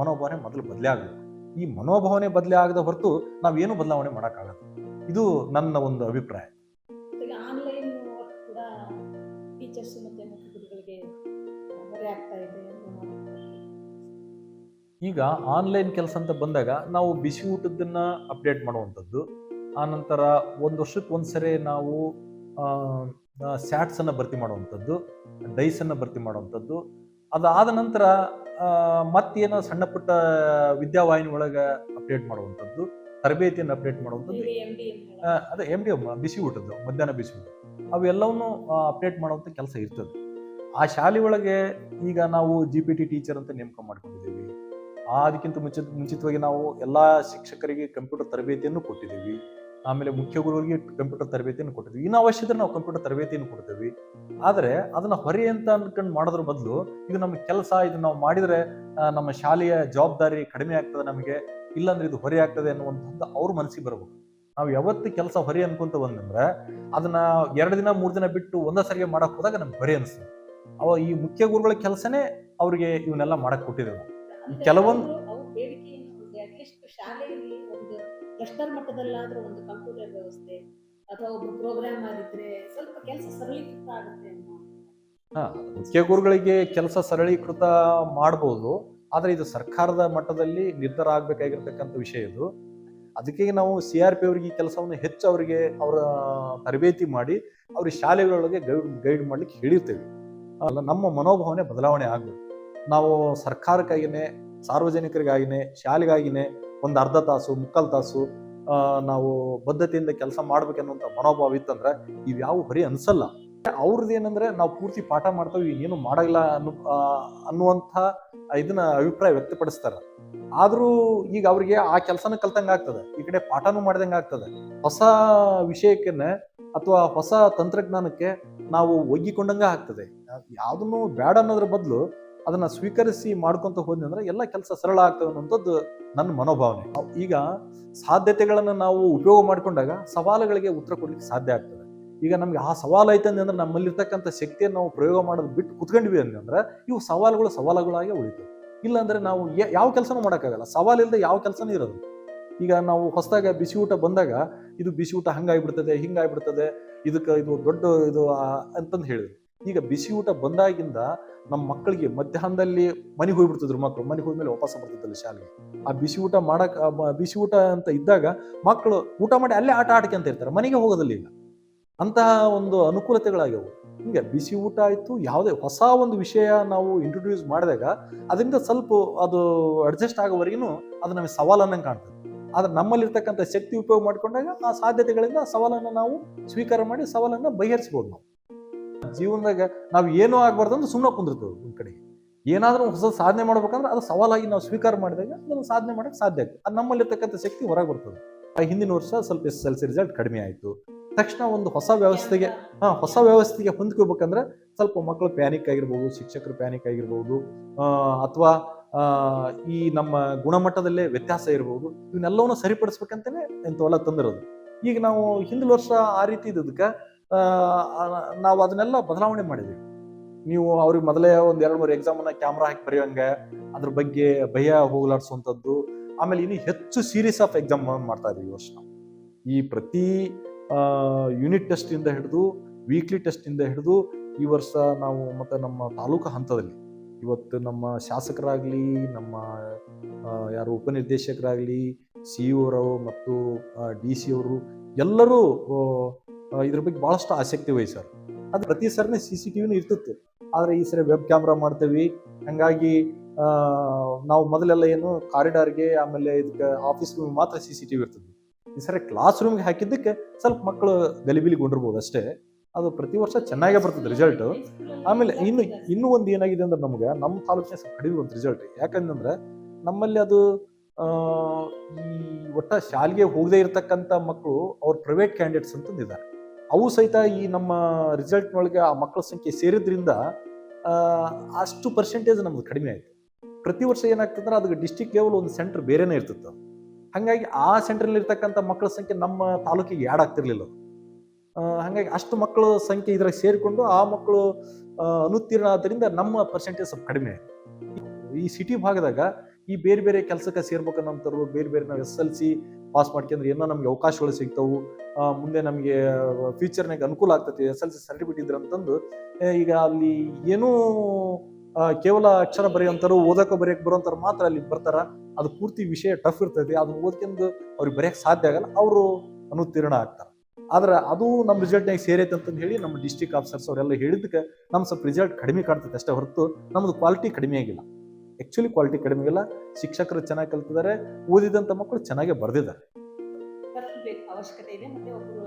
ಮನೋಭಾವನೆ ಮೊದಲು ಬದಲಿ ಆಗಬೇಕು. ಈ ಮನೋಭಾವನೆ ಬದಲಿ ಆಗದ ಹೊರತು ನಾವೇನು ಬದಲಾವಣೆ ಮಾಡೋಕ್ಕಾಗಲ್ಲ. ಇದು ನನ್ನ ಒಂದು ಅಭಿಪ್ರಾಯ. ಈಗ ಆನ್ಲೈನ್ ಕೆಲಸ ಅಂತ ಬಂದಾಗ ನಾವು ಬಿಸಿ ಊಟದನ್ನ ಅಪ್ಡೇಟ್ ಮಾಡುವಂಥದ್ದು ಆನಂತರ ಒಂದು ವರ್ಷಕ್ಕೆ ಒಂದ್ಸರಿ ನಾವು ಸ್ಯಾಟ್ಸ್ ಅನ್ನ ಭರ್ತಿ ಮಾಡುವಂಥದ್ದು ಡೈಸ್ ಅನ್ನ ಭರ್ತಿ ಮಾಡುವಂಥದ್ದು. ಅದಾದ ನಂತರ ಮತ್ತೇನೋ ಸಣ್ಣ ಪುಟ್ಟ ವಿದ್ಯಾವಾಹಿನಿ ಒಳಗೆ ಅಪ್ಡೇಟ್ ಮಾಡುವಂಥದ್ದು ತರಬೇತಿಯನ್ನು ಅಪ್ಡೇಟ್ ಮಾಡುವಂಥದ್ದು. ಅದೇ ಎಂ ಡಿ ಬಿಸಿ ಊಟದ್ದು ಮಧ್ಯಾಹ್ನ ಬಿಸಿ ಊಟ. ಅವೆಲ್ಲವನ್ನು ಅಪ್ಡೇಟ್ ಮಾಡುವಂಥ ಕೆಲಸ ಇರ್ತದೆ. ಆ ಶಾಲೆ ಒಳಗೆ ಈಗ ನಾವು ಜಿ ಪಿ ಟಿ ಟೀಚರ್ ಅಂತ ನೇಮಕ ಮಾಡ್ಕೊಂಡಿದ್ದೀವಿ. ಅದಕ್ಕಿಂತ ಮುಂಚಿತ ಮುಂಚಿತವಾಗಿ ನಾವು ಎಲ್ಲ ಶಿಕ್ಷಕರಿಗೆ ಕಂಪ್ಯೂಟರ್ ತರಬೇತಿಯನ್ನು ಕೊಟ್ಟಿದ್ದೀವಿ. ಆಮೇಲೆ ಮುಖ್ಯ ಗುರುಗಳಿಗೆ ಕಂಪ್ಯೂಟರ್ ತರಬೇತಿಯನ್ನು ಕೊಟ್ಟಿದ್ವಿ. ಇನ್ನು ಅವಶ್ಯದ ನಾವು ಕಂಪ್ಯೂಟರ್ ತರಬೇತಿಯನ್ನು ಕೊಡ್ತೀವಿ. ಆದರೆ ಅದನ್ನ ಹೊರೆ ಅಂತ ಅನ್ಕೊಂಡು ಮಾಡೋದ್ರ ಬದಲು ಇದು ನಮ್ಮ ಕೆಲಸ ಇದು ನಾವು ಮಾಡಿದ್ರೆ ನಮ್ಮ ಶಾಲೆಯ ಜವಾಬ್ದಾರಿ ಕಡಿಮೆ ಆಗ್ತದೆ ನಮಗೆ. ಇಲ್ಲಾಂದ್ರೆ ಇದು ಹೊರೆ ಆಗ್ತದೆ ಅನ್ನುವಂಥದ್ದು ಅವ್ರ ಮನಸ್ಸಿಗೆ ಬರಬೇಕು. ನಾವು ಯಾವತ್ತು ಕೆಲಸ ಹೊರೆ ಅನ್ಕೊಂತ ಬಂದಂದ್ರೆ ಅದನ್ನ ಎರಡು ದಿನ ಮೂರು ದಿನ ಬಿಟ್ಟು ಒಂದೇ ಸರಿಗೆ ಮಾಡಕ್ ಹೋದಾಗ ನಮ್ಗೆ ಹೊರೆ ಅನಿಸ್ತದೆ ಅವ ಈ ಮುಖ್ಯ ಗುರುಗಳ ಕೆಲಸನೇ ಅವ್ರಿಗೆ ಇವನ್ನೆಲ್ಲ ಮಾಡಕ್ ಕೊಟ್ಟಿದ್ದೇವೆ ಕೆಲವೊಂದು- ಕ್ಲಸ್ಟರ್ ಮಟ್ಟದಲ್ಲಾದರೂ ಒಂದು ಕಂಪ್ಯೂಟರ್ ವ್ಯವಸ್ಥೆ ಅಥವಾ ಒಬ್ಬ ಪ್ರೋಗ್ರಾಮ್ ಆಗಿದ್ರೆ ಸ್ವಲ್ಪ ಕೆಲಸ ಸರಳೀಕೃತ ಆಗುತ್ತೆ ಅನ್ನೋ ಹಾ, ಮುಖ್ಯ ಗುರುಗಳಿಗೆ ಕೆಲಸ ಸರಳೀಕೃತ ಮಾಡ್ಬೋದು ಆದರೆ ಇದು ಸರ್ಕಾರದ ಮಟ್ಟದಲ್ಲಿ ನಿರ್ಧಾರ ಆಗಬೇಕಾಗಿರ್ತಕ್ಕಂಥ ವಿಷಯ ಇದು. ಅದಕ್ಕೆ ನಾವು ಸಿ ಆರ್ ಪಿ ಅವರಿಗೆ ಈ ಕೆಲಸವನ್ನು ಹೆಚ್ಚು ಅವರಿಗೆ ಅವರ ತರಬೇತಿ ಮಾಡಿ ಅವ್ರ ಶಾಲೆಗಳೊಳಗೆ ಗೈಡ್ ಗೈಡ್ ಮಾಡ್ಲಿಕ್ಕೆ ಹೇಳಿರ್ತೇವೆ. ಅಲ್ಲ ನಮ್ಮ ಮನೋಭಾವನೆ ಬದಲಾವಣೆ ಆಗಬೇಕು. ನಾವು ಸರ್ಕಾರಕ್ಕಾಗಿನೇ ಸಾರ್ವಜನಿಕರಿಗಾಗಿನೇ ಶಾಲೆಗಾಗಿನೇ ಒಂದು ಅರ್ಧ ತಾಸು, ಮುಕ್ಕಾಲು ತಾಸು ನಾವು ಬದ್ಧತೆಯಿಂದ ಕೆಲಸ ಮಾಡ್ಬೇಕನ್ನುವಂಥ ಮನೋಭಾವ ಇತ್ತಂದ್ರೆ ಇವ್ಯಾವ ಹೊರಿ ಅನ್ಸಲ್ಲ. ಅವ್ರದ್ದು ಏನಂದ್ರೆ ನಾವು ಪೂರ್ತಿ ಪಾಠ ಮಾಡ್ತೇವೆ ಏನು ಮಾಡಲ್ಲ ಅನ್ನೋ ಅನ್ನುವಂಥ ಇದನ್ನ ಅಭಿಪ್ರಾಯ ವ್ಯಕ್ತಪಡಿಸ್ತಾರ. ಆದ್ರೂ ಈಗ ಅವ್ರಿಗೆ ಆ ಕೆಲಸನ ಕಲ್ತಂಗ ಆಗ್ತದೆ, ಈ ಕಡೆ ಪಾಠನೂ ಮಾಡ್ದಂಗ ಆಗ್ತದೆ. ಹೊಸ ವಿಷಯಕ್ಕೆ ಅಥವಾ ಹೊಸ ತಂತ್ರಜ್ಞಾನಕ್ಕೆ ನಾವು ಒಗ್ಗಿಕೊಂಡಂಗ ಆಗ್ತದೆ. ಯಾವ್ದನ್ನು ಬೇಡ ಅನ್ನೋದ್ರ ಬದಲು ಅದನ್ನ ಸ್ವೀಕರಿಸಿ ಮಾಡ್ಕೊಂತ ಹೋದ್ನಿ ಅಂದ್ರೆ ಎಲ್ಲ ಕೆಲಸ ಸರಳ ಆಗ್ತದೆ ಅನ್ನುವಂಥದ್ದು ನನ್ನ ಮನೋಭಾವನೆ. ಈಗ ಸಾಧ್ಯತೆಗಳನ್ನು ನಾವು ಉಪಯೋಗ ಮಾಡ್ಕೊಂಡಾಗ ಸವಾಲುಗಳಿಗೆ ಉತ್ತರ ಕೊಡ್ಲಿಕ್ಕೆ ಸಾಧ್ಯ ಆಗ್ತದೆ. ಈಗ ನಮ್ಗೆ ಆ ಸವಾಲು ಐತೆ ಅಂದ್ರೆ ನಮ್ಮಲ್ಲಿರ್ತಕ್ಕಂಥ ಶಕ್ತಿಯನ್ನು ನಾವು ಪ್ರಯೋಗ ಮಾಡೋದು ಬಿಟ್ಟು ಕುತ್ಕೊಂಡ್ವಿ ಅಂದ್ರೆ ಇವು ಸವಾಲುಗಳು ಸವಾಲುಗಳಾಗಿ ಉಳಿತು ಇಲ್ಲಾಂದ್ರೆ ನಾವು ಯಾವ ಕೆಲಸನೂ ಮಾಡೋಕ್ಕಾಗಲ್ಲ. ಸವಾಲಿಲ್ಲದೆ ಯಾವ ಕೆಲಸನೂ ಇರೋದು ಈಗ ನಾವು ಹೊಸದಾಗ ಬಿಸಿ ಊಟ ಬಂದಾಗ ಇದು ಬಿಸಿ ಊಟ ಹಂಗಾಗ್ಬಿಡ್ತದೆ, ಹಿಂಗಾಗ್ಬಿಡ್ತದೆ, ಇದಕ್ಕೆ ಇದು ದೊಡ್ಡ ಇದು ಅಂತಂದು ಹೇಳಿದ್ರು. ಈಗ ಬಿಸಿ ಊಟ ಬಂದಾಗಿಂದ ನಮ್ಮ ಮಕ್ಕಳಿಗೆ ಮಧ್ಯಾಹ್ನದಲ್ಲಿ ಮನೆಗೆ ಹೋಗ್ಬಿಡ್ತಿದ್ರು ಮಕ್ಕಳು ಮನೆಗೆ ಹೋದ್ಮೇಲೆ ವಾಪಸ್ ಬರ್ತಿದ್ದಲ್ಲ ಶಾಲೆಗೆ. ಆ ಬಿಸಿ ಊಟ ಮಾಡಕ್ ಬಿಸಿ ಊಟ ಅಂತ ಇದ್ದಾಗ ಮಕ್ಕಳು ಊಟ ಮಾಡಿ ಅಲ್ಲೇ ಆಟ ಆಡ್ಕೊಂತ ಇರ್ತಾರೆ. ಮನೆಗೆ ಹೋಗೋದಿಲ್ಲ ಅಂತಹ ಒಂದು ಅನುಕೂಲತೆಗಳಾಗ್ಯವು. ಹಿಂಗೆ ಬಿಸಿ ಊಟ ಆಯ್ತು, ಯಾವುದೇ ಹೊಸ ಒಂದು ವಿಷಯ ನಾವು ಇಂಟ್ರೊಡ್ಯೂಸ್ ಮಾಡಿದಾಗ ಅದರಿಂದ ಸ್ವಲ್ಪ ಅದು ಅಡ್ಜಸ್ಟ್ ಆಗೋವರೆಗೂ ಅದು ನಮಗೆ ಸವಾಲನ್ನ ಕಾಣ್ತದೆ. ಆದ್ರೆ ನಮ್ಮಲ್ಲಿರ್ತಕ್ಕಂಥ ಶಕ್ತಿ ಉಪಯೋಗ ಮಾಡಿಕೊಂಡಾಗ ಆ ಸಾಧ್ಯತೆಗಳಿಂದ ಸವಾಲನ್ನು ಸವಾಲನ್ನ ನಾವು ಸ್ವೀಕಾರ ಮಾಡಿ ಸವಾಲನ್ನ ಬಗೆಹರಿಸ್ಬೋದು ನಾವು. ಜೀವನದಾಗ ನಾವು ಏನೂ ಆಗ್ಬಾರ್ದು ಅಂದ್ರೆ ಸುಮ್ಮನೆ ಕುಂದಿರ್ತೇವೆ ಒಂದು ಕಡೆ. ಏನಾದರೂ ಹೊಸ ಸಾಧನೆ ಮಾಡ್ಬೇಕಂದ್ರೆ ಅದು ಸವಾಲಾಗಿ ನಾವು ಸ್ವೀಕಾರ ಮಾಡಿದಾಗ ಅದನ್ನು ಸಾಧನೆ ಮಾಡಕ್ಕೆ ಸಾಧ್ಯ ಆಗ್ತದೆ ಅದು ನಮ್ಮಲ್ಲಿರ್ತಕ್ಕಂಥ ಶಕ್ತಿ ಹೊರಗೆ ಬರ್ತದೆ. ಆ ಹಿಂದಿನ ವರ್ಷ ಸ್ವಲ್ಪ ಎಸ್ ಎಲ್ ಸಿ ರಿಸಲ್ಟ್ ಕಡಿಮೆ ಆಯಿತು. ತಕ್ಷಣ ಒಂದು ಹೊಸ ವ್ಯವಸ್ಥೆಗೆ, ಹಾಂ, ಹೊಸ ವ್ಯವಸ್ಥೆಗೆ ಹೊಂದ್ಕೋಬೇಕಂದ್ರೆ ಸ್ವಲ್ಪ ಮಕ್ಕಳು ಪ್ಯಾನಿಕ್ ಆಗಿರ್ಬೋದು, ಶಿಕ್ಷಕರು ಪ್ಯಾನಿಕ್ ಆಗಿರ್ಬೋದು ಅಥವಾ ಈ ನಮ್ಮ ಗುಣಮಟ್ಟದಲ್ಲೇ ವ್ಯತ್ಯಾಸ ಇರ್ಬೋದು, ಇವನ್ನೆಲ್ಲವನ್ನು ಸರಿಪಡಿಸ್ಬೇಕಂತಲೇ ಇಂಥವೆಲ್ಲ ತಂದಿರೋದು. ಈಗ ನಾವು ಹಿಂದಿನ ವರ್ಷ ಆ ರೀತಿ ಇದ್ದದಕ್ಕೆ ನಾವು ಅದನ್ನೆಲ್ಲ ಬದಲಾವಣೆ ಮಾಡಿದ್ವಿ. ನೀವು ಅವ್ರಿಗೆ ಮೊದಲೇ ಒಂದು ಎರಡು, ಮೂರು ಎಕ್ಸಾಮ್ ಅನ್ನ ಕ್ಯಾಮ್ರಾ ಹಾಕಿ ಬರೆಯೋಂಗೆ ಅದ್ರ ಬಗ್ಗೆ ಭಯ ಹೋಗ್ಲಾಡ್ಸುವಂಥದ್ದು ಆಮೇಲೆ ಇನ್ನು ಹೆಚ್ಚು ಸೀರೀಸ್ ಆಫ್ ಎಕ್ಸಾಮ್ ಮಾಡ್ತಾ ಇದೀವಿ ಈ ವರ್ಷ ಈ ಪ್ರತಿ ಯೂನಿಟ್ ಟೆಸ್ಟ್ ಇಂದ ಹಿಡಿದು ವೀಕ್ಲಿ ಟೆಸ್ಟ್ ಇಂದ ಹಿಡಿದು, ಈ ವರ್ಷ ನಾವು ಮತ್ತೆ ನಮ್ಮ ತಾಲೂಕು ಹಂತದಲ್ಲಿ, ಇವತ್ತು ನಮ್ಮ ಶಾಸಕರಾಗ್ಲಿ, ನಮ್ಮ ಯಾರು ಉಪನಿರ್ದೇಶಕರಾಗ್ಲಿ ಸಿ ಅವರು ಮತ್ತು ಡಿ ಸಿ ಅವರು ಎಲ್ಲರೂ ಇದ್ರ ಬಗ್ಗೆ ಬಹಳಷ್ಟು ಆಸಕ್ತಿ ವಹಿಸ್ಯಾರ. ಅದು ಪ್ರತಿ ಸರ್ನೇ ಸಿ ಸಿ ಟಿವಿನೂ ಇರ್ತಿತ್ತು. ಆದ್ರೆ ಈ ಸರಿ ವೆಬ್ ಕ್ಯಾಮ್ರಾ ಮಾಡ್ತೇವಿ. ಹಂಗಾಗಿ ನಾವು ಮೊದಲೆಲ್ಲ ಏನು ಕಾರಿಡಾರ್ಗೆ ಆಮೇಲೆ ಇದಕ್ಕೆ ಆಫೀಸ್ ರೂಮ್ ಮಾತ್ರ ಸಿ ಸಿ ಟಿವಿ ಇರ್ತದೆ ಈ ಸರಿ ಕ್ಲಾಸ್ ರೂಮ್ಗೆ ಹಾಕಿದ್ದಕ್ಕೆ ಸ್ವಲ್ಪ ಮಕ್ಕಳು ಗಲಿಬಿಲಿಗೊಂಡಿರ್ಬೋದು ಅಷ್ಟೇ. ಅದು ಪ್ರತಿ ವರ್ಷ ಚೆನ್ನಾಗೇ ಬರ್ತದೆ ರಿಸಲ್ಟ್ ಆಮೇಲೆ ಇನ್ನು, ಇನ್ನೂ ಒಂದು ಏನಾಗಿದೆ ಅಂದ್ರೆ ನಮ್ಗೆ ನಮ್ಮ ತಾಲೂಕಿನ ಸ್ವಲ್ಪ ಕಡಿಮೆ ಒಂದು ರಿಸಲ್ಟ್ ಯಾಕಂದ್ರೆ ನಮ್ಮಲ್ಲಿ ಅದು ಈ ಒಟ್ಟ ಶಾಲೆಗೆ ಹೋಗದೆ ಇರತಕ್ಕಂಥ ಮಕ್ಕಳು ಅವ್ರ ಪ್ರೈವೇಟ್ ಕ್ಯಾಂಡಿಡೇಟ್ಸ್ ಅಂತಂದಿದ್ದಾರೆ. ಅವು ಸಹಿತ ಈ ನಮ್ಮ ರಿಸಲ್ಟ್ ಒಳಗೆ ಆ ಮಕ್ಕಳ ಸಂಖ್ಯೆ ಸೇರಿದ್ರಿಂದ ಅಷ್ಟು ಪರ್ಸೆಂಟೇಜ್ ನಮ್ದು ಕಡಿಮೆ ಆಯ್ತು. ಪ್ರತಿ ವರ್ಷ ಏನಾಗ್ತಂದ್ರೆ ಅದಕ್ಕೆ ಡಿಸ್ಟಿಕ್ ಲೆವೆಲ್ ಒಂದು ಸೆಂಟರ್ ಬೇರೆನೇ ಇರ್ತಿತ್ತು. ಹಾಗಾಗಿ ಆ ಸೆಂಟ್ರಲ್ಲಿ ಇರ್ತಕ್ಕಂಥ ಮಕ್ಕಳ ಸಂಖ್ಯೆ ನಮ್ಮ ತಾಲೂಕಿಗೆ ಆ್ಯಡ್ ಆಗ್ತಿರ್ಲಿಲ್ಲ ಹಾಗಾಗಿ ಅಷ್ಟು ಮಕ್ಕಳ ಸಂಖ್ಯೆ ಇದ್ರಾಗ ಸೇರಿಕೊಂಡು ಆ ಮಕ್ಕಳು ಅನುತ್ತೀರ್ಣ ಆದ್ದರಿಂದ ನಮ್ಮ ಪರ್ಸೆಂಟೇಜ್ ಸ್ವಲ್ಪ ಕಡಿಮೆ ಈ ಸಿಟಿ ಭಾಗದಾಗ ಈ ಬೇರೆ ಬೇರೆ ಕೆಲಸಕ್ಕೆ ಸೇರ್ಬೇಕನ್ನಂತರು ಬೇರೆ ಬೇರೆ ನಾವು ಎಸ್ ಎಲ್ ಸಿ ಪಾಸ್ ಮಾಡ್ಕೊಂಡ್ರೆ ಏನೋ ನಮ್ಗೆ ಅವಕಾಶಗಳು ಸಿಗ್ತಾವು. ಮುಂದೆ ನಮಗೆ ಫ್ಯೂಚರ್ನಾಗ ಅನುಕೂಲ ಆಗ್ತೈತಿ. ಎಸ್ ಎಲ್ ಸಿ ಸರ್ಟಿಫಿಕೇಟ್ ಇದ್ರೆ ಅಂತಂದು ಈಗ ಅಲ್ಲಿ ಏನೂ ಕೇವಲ ಅಕ್ಷರ ಬರೆಯಂತಾರು ಓದಕ್ಕೆ ಬರೆಯಕ್ಕೆ ಬರೋಂಥವ್ರು ಮಾತ್ರ ಅಲ್ಲಿ ಬರ್ತಾರ. ಅದು ಪೂರ್ತಿ ವಿಷಯ ಟಫ್ ಇರ್ತೈತಿ. ಅದನ್ನ ಓದ್ಕೊಂಡು ಅವ್ರಿಗೆ ಬರೆಯಕ್ಕೆ ಸಾಧ್ಯ ಆಗಲ್ಲ. ಅವರು ಅನುತ್ತೀರ್ಣ ಆಗ್ತಾರೆ. ಆದ್ರೆ ಅದು ನಮ್ಮ ರಿಸಲ್ಟ್ನಾಗ ಸೇರೈತೆ ಅಂತಂದು ಹೇಳಿ ನಮ್ಮ ಡಿಸ್ಟಿಕ್ ಆಫೀಸರ್ಸ್ ಅವರೆಲ್ಲ ಹೇಳಿದ್ದಕ್ಕೆ ನಮ್ಮ ಸ್ವಲ್ಪ ರಿಸಲ್ಟ್ ಕಡಿಮೆ ಕಾಣ್ತೈತೆ ಅಷ್ಟೇ ಹೊರತು. ನಮ್ಮದು ಕ್ವಾಲಿಟಿ ಕಡಿಮೆ ಆಗಿಲ್ಲ. ಆ್ಯಕ್ಚುಲಿ ಕ್ವಾಲಿಟಿ ಕಡಿಮೆ ಇಲ್ಲ. ಶಿಕ್ಷಕರು ಚೆನ್ನಾಗಿ ಕಲ್ತಿದ್ದಾರೆ. ಓದಿದಂಥ ಮಕ್ಕಳು ಚೆನ್ನಾಗೇ ಬರೆದಿದ್ದಾರೆ. ಅವಶ್ಯಕತೆ ಇದೆ. ಮತ್ತೆ ಒಬ್ಬರು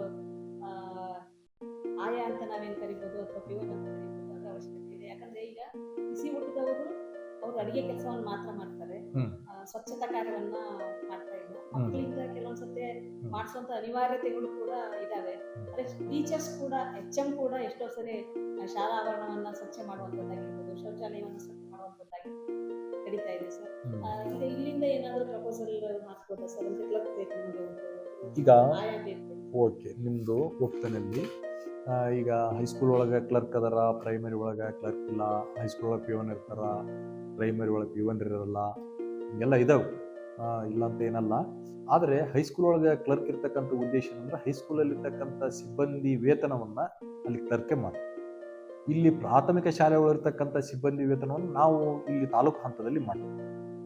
ಆಯಾ ಅಂತ ನಾವೇನು ಕರಿಬೋದು ಅಥವಾ ಪಿವನ್ ಅಂತ ಕರಿಬೋದು ಅದರ ಅವಶ್ಯಕತೆ ಇದೆ. ಯಾಕಂದ್ರೆ ಈಗ ಬಿಸಿ ಊಟದವರು ಅವರು ಅಡಿಗೆ ಕೆಲಸವನ್ನು ಮಾತ್ರ ಮಾಡ್ತಾರೆ. ಸ್ವಚ್ಛತಾ ಕಾರ್ಯವನ್ನ ಮಾಡ್ತಾ ಇಲ್ಲ. ಮಕ್ಕಳಿಂದ ಕೆಲವೊಂದ್ಸತಿ ಮಾಡಿಸುವಂತ ಅನಿವಾರ್ಯತೆಗಳು ಕೂಡ ಇದಾವೆ. ಅದೇ ಟೀಚರ್ಸ್ ಕೂಡ ಎಚ್ ಎಂ ಕೂಡ ಎಷ್ಟೋ ಸರಿ ಶಾಲಾ ಆವರಣವನ್ನ ಸ್ವಚ್ಛ ಮಾಡುವಂತಾಗಿರ್ಬೋದು ಶೌಚಾಲಯವನ್ನ ಸ್ವಚ್ಛ ಮಾಡುವಂಥದ್ದಾಗಿರ್ಬೋದು. ನಡೀತಾ ಇದೆ ಸರ್. ಇಲ್ಲಿಂದ ಏನಾದರೂ ಪ್ರಪೋಸಲ್ ಅಲ್ಲಿ ಸರ್ ಒಂದು ಕ್ಲಬ್ ಬೇಕು ನಮಗೆ ಈಗ ಓಕೆ ನಿಮ್ಮದು ಒಪ್ತನಲ್ಲಿ. ಈಗ ಹೈಸ್ಕೂಲ್ ಒಳಗೆ ಕ್ಲರ್ಕ್ ಅದಾರ ಪ್ರೈಮರಿ ಒಳಗೆ ಕ್ಲರ್ಕ್ ಇಲ್ಲ ಹೈಸ್ಕೂಲ್ ಒಳಗೆ ಪಿವನ್ ಇರ್ತಾರ ಪ್ರೈಮರಿ ಒಳಗೆ ಪಿಒನ್ ಇರಲ್ಲ ಹಿಂಗೆಲ್ಲ ಇದಾವೆ. ಇಲ್ಲ ಅಂತ ಏನಲ್ಲ. ಆದರೆ ಹೈಸ್ಕೂಲ್ ಒಳಗೆ ಕ್ಲರ್ಕ್ ಇರ್ತಕ್ಕಂಥ ಉದ್ದೇಶ ಏನಂದ್ರೆ ಹೈಸ್ಕೂಲಲ್ಲಿ ಇರ್ತಕ್ಕಂಥ ಸಿಬ್ಬಂದಿ ವೇತನವನ್ನ ಅಲ್ಲಿ ಕ್ಲರ್ಕೆ ಮಾಡಿ ಇಲ್ಲಿ ಪ್ರಾಥಮಿಕ ಶಾಲೆ ಒಳಗಿರ್ತಕ್ಕಂಥ ಸಿಬ್ಬಂದಿ ವೇತನವನ್ನು ನಾವು ಇಲ್ಲಿ ತಾಲೂಕು ಹಂತದಲ್ಲಿ ಮಾಡ್ತೀವಿ.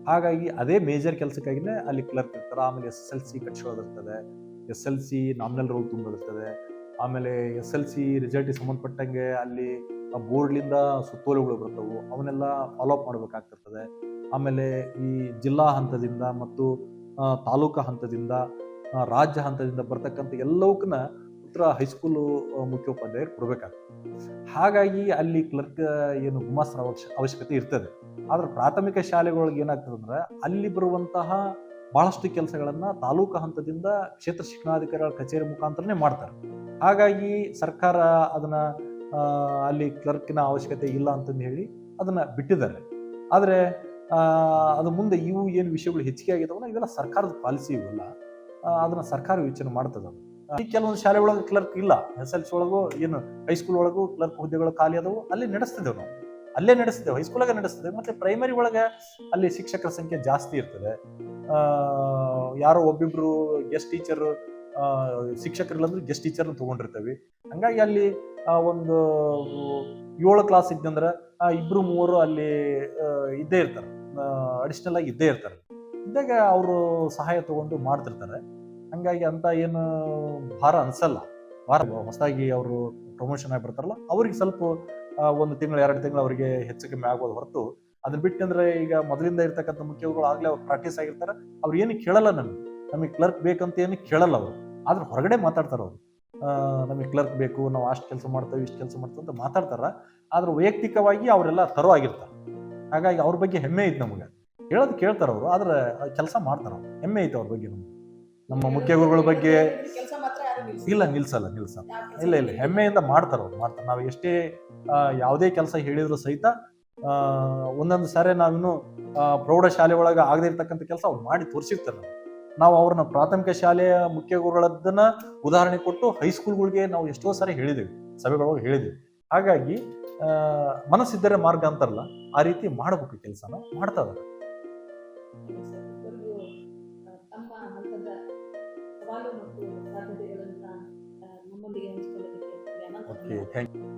ಹಾಗಾಗಿ ಅದೇ ಮೇಜರ್ ಕೆಲಸಕ್ಕಾಗಿನೇ ಅಲ್ಲಿ ಕ್ಲರ್ಕ್ ಇರ್ತಾರೆ, ಆಮೇಲೆ S S L C ಕಟ್ಸೋದಿರ್ತದೆ S L C nominal roll ತುಂಬಿರ್ತದೆ, ಆಮೇಲೆ ಎಸ್ ಎಲ್ ಸಿ ರಿಸಲ್ಟಿಗೆ ಸಂಬಂಧಪಟ್ಟಂಗೆ ಅಲ್ಲಿ ಬೋರ್ಡ್ಲಿಂದ ಸುತ್ತೋಲೆಗಳು ಬರ್ತವೆ, ಅವನ್ನೆಲ್ಲ ಫಾಲೋ ಅಪ್ ಮಾಡಬೇಕಾಗ್ತಿರ್ತದೆ. ಆಮೇಲೆ ಈ ಜಿಲ್ಲಾ ಹಂತದಿಂದ ಮತ್ತು ತಾಲೂಕು ಹಂತದಿಂದ ರಾಜ್ಯ ಹಂತದಿಂದ ಬರ್ತಕ್ಕಂಥ ಎಲ್ಲವಕ್ಕನ್ನ ಉತ್ತರ ಹೈಸ್ಕೂಲು ಮುಖ್ಯೋಪಾಧ್ಯಾಯರು ಕೊಡಬೇಕಾಗ್ತದೆ. ಹಾಗಾಗಿ ಅಲ್ಲಿ ಕ್ಲರ್ಕ್ ಏನು ಗುಮಾಸ್ತರ ಅವಶ್ಯ, ಅವಶ್ಯಕತೆ ಇರ್ತದೆ. ಆದ್ರೆ ಪ್ರಾಥಮಿಕ ಶಾಲೆಗಳಿಗೆ ಏನಾಗ್ತದೆ ಅಂದ್ರೆ ಅಲ್ಲಿ ಬರುವಂತಹ ಬಹಳಷ್ಟು ಕೆಲಸಗಳನ್ನ ತಾಲೂಕು ಹಂತದಿಂದ ಕ್ಷೇತ್ರ ಶಿಕ್ಷಣಾಧಿಕಾರಿಗಳ ಕಚೇರಿ ಮುಖಾಂತರನೇ ಮಾಡ್ತಾರೆ. ಹಾಗಾಗಿ ಸರ್ಕಾರ ಅದನ್ನ ಅಲ್ಲಿ ಕ್ಲರ್ಕಿನ ಅವಶ್ಯಕತೆ ಇಲ್ಲ ಅಂತಂದು ಹೇಳಿ ಅದನ್ನ ಬಿಟ್ಟಿದ್ದಾರೆ. ಆದರೆ ಅದು ಮುಂದೆ ಇವು ಏನು ವಿಷಯಗಳು ಹೆಚ್ಚಿಗೆ ಆಗಿದಾವಲ್ಲ, ಇವೆಲ್ಲ ಸರ್ಕಾರದ ಪಾಲಿಸಿ ಇವೆಲ್ಲ ಅದನ್ನ ಸರ್ಕಾರ ಯೋಚನೆ ಮಾಡ್ತದೆ ಕೆಲವೊಂದು ಶಾಲೆ ಒಳಗೆ ಕ್ಲರ್ಕ್ ಇಲ್ಲ. ಎಸ್ ಎಲ್ ಸಿ ಒಳಗೂ, ಏನು ಹೈಸ್ಕೂಲ್ ಒಳಗೂ ಕ್ಲರ್ಕ್ ಹುದ್ದೆಗಳು ಖಾಲಿ ಅದಾವು, ಅಲ್ಲಿ ನಡೆಸ್ತಿದ್ದೇವೆ ನಾವು. ಅಲ್ಲೇ ನಡೆಸ್ತಿದ್ದೇವೆ ಹೈಸ್ಕೂಲಾಗೆ ನಡೆಸ್ತಿದ್ದೇವೆ. ಮತ್ತೆ ಪ್ರೈಮರಿ ಒಳಗೆ ಅಲ್ಲಿ ಶಿಕ್ಷಕರ ಸಂಖ್ಯೆ ಜಾಸ್ತಿ ಇರ್ತದೆ. ಯಾರೋ ಒಬ್ಬಿಬ್ರು ಗೆಸ್ಟ್ ಟೀಚರ್ ಶಿಕ್ಷಕರಿಲ್ಲ ಅಂದ್ರೆ ಗೆಸ್ಟ್ ಟೀಚರ್ನ ತಗೊಂಡಿರ್ತೇವೆ. ಹಂಗಾಗಿ ಅಲ್ಲಿ ಒಂದು ಏಳು ಕ್ಲಾಸ್ ಇದ್ದಂದ್ರೆ ಇಬ್ರು ಮೂವರು ಅಲ್ಲಿ ಇದ್ದೇ ಇರ್ತಾರೆ. ಅಡಿಷನಲ್ ಆಗಿ ಇದ್ದೇ ಇರ್ತಾರೆ. ಇದ್ದಾಗ ಅವರು ಸಹಾಯ ತಗೊಂಡು ಮಾಡ್ತಿರ್ತಾರೆ. ಹಂಗಾಗಿ ಅಂತ ಏನು ಭಾರ ಅನ್ಸಲ್ಲ. ಭಾರ ಹೊಸದಾಗಿ ಅವರು ಪ್ರಮೋಷನ್ ಆಗಿ ಬರ್ತಾರಲ್ಲ ಅವ್ರಿಗೆ ಸ್ವಲ್ಪ ಒಂದು ತಿಂಗಳು, ಎರಡು ತಿಂಗಳು ಅವರಿಗೆ ಹೆಚ್ಚು ಕಮ್ಮಿ ಆಗೋದು ಹೊರತು. ಅದನ್ನ ಬಿಟ್ಟಂದ್ರೆ ಈಗ ಮೊದಲಿಂದ ಇರ್ತಕ್ಕಂಥ ಮುಖ್ಯಗಳು ಆಗ್ಲೇ ಅವ್ರು ಪ್ರಾಕ್ಟೀಸ್ ಆಗಿರ್ತಾರೆ. ಅವ್ರು ಏನು ಕೇಳಲ್ಲ ನಮಗೆ. ನಮಗೆ ಕ್ಲರ್ಕ್ ಬೇಕಂತ ಏನು ಕೇಳಲ್ಲ ಅವರು. ಆದ್ರೆ ಹೊರಗಡೆ ಮಾತಾಡ್ತಾರೆ ಅವರು. ನಮಗೆ ಕ್ಲರ್ಕ್ ಬೇಕು, ನಾವು ಅಷ್ಟು ಕೆಲಸ ಮಾಡ್ತೇವೆ, ಇಷ್ಟು ಕೆಲಸ ಮಾಡ್ತೇವೆ ಅಂತ ಮಾತಾಡ್ತಾರೆ. ಆದ್ರೆ ವೈಯಕ್ತಿಕವಾಗಿ ಅವರೆಲ್ಲ ತರೋ ಆಗಿರ್ತಾರೆ. ಹಾಗಾಗಿ ಅವ್ರ ಬಗ್ಗೆ ಹೆಮ್ಮೆ ಐತೆ ನಮಗೆ. ಹೇಳೋದು ಕೇಳ್ತಾರೆ ಅವರು, ಆದ್ರೆ ಕೆಲಸ ಮಾಡ್ತಾರೆ ಅವ್ರು. ಹೆಮ್ಮೆ ಐತೆ ಅವ್ರ ಬಗ್ಗೆ ನಮ್ಗೆ. ನಮ್ಮ ಮುಖ್ಯ ಗುರುಗಳ ಬಗ್ಗೆ ಇಲ್ಲ ನಿಲ್ಸಲ್ಲ ನಿಲ್ಸಲ್ಲ ಇಲ್ಲ ಇಲ್ಲ. ಹೆಮ್ಮೆಯಿಂದ ಮಾಡ್ತಾರ ಅವ್ರು ಮಾಡ್ತಾರೆ. ನಾವು ಎಷ್ಟೇ ಯಾವುದೇ ಕೆಲಸ ಹೇಳಿದ್ರು ಸಹಿತ ಒಂದೊಂದು ಸಾರಿ ನಾವಿನ್ನು ಪ್ರೌಢ ಪ್ರೌಢಶಾಲೆ ಒಳಗೆ ಆಗದೇ ಇರ್ತಕ್ಕಂಥ ಕೆಲಸ ಅವ್ರು ಮಾಡಿ ತೋರಿಸಿರ್ತಾರೆ ನಾವು ಅವ್ರನ್ನ ಪ್ರಾಥಮಿಕ ಶಾಲೆಯ ಮುಖ್ಯ ಗುರುಗಳದ್ದನ್ನ ಉದಾಹರಣೆ ಕೊಟ್ಟು ಹೈಸ್ಕೂಲ್ಗಳಿಗೆ ನಾವು ಎಷ್ಟೋ ಸಾರಿ ಹೇಳಿದ್ದೇವೆ ಸಭೆಗಳೊಳಗೆ ಹೇಳಿದ್ದೇವೆ ಹಾಗಾಗಿ ಮನಸ್ಸಿದ್ದರೆ ಮಾರ್ಗ ಅಂತಾರಲ್ಲ ಆ ರೀತಿ ಮಾಡಬೇಕು ಕೆಲಸನ ಮಾಡ್ತಾ ಇದಾರೆ ಮತ್ತು ಸಾಧ್ಯತೆಗಳನ್ನ ನಮ್ಮೊಂದಿಗೆ ಹಂಚಿಕೊಳ್ಳೋದಕ್ಕೆ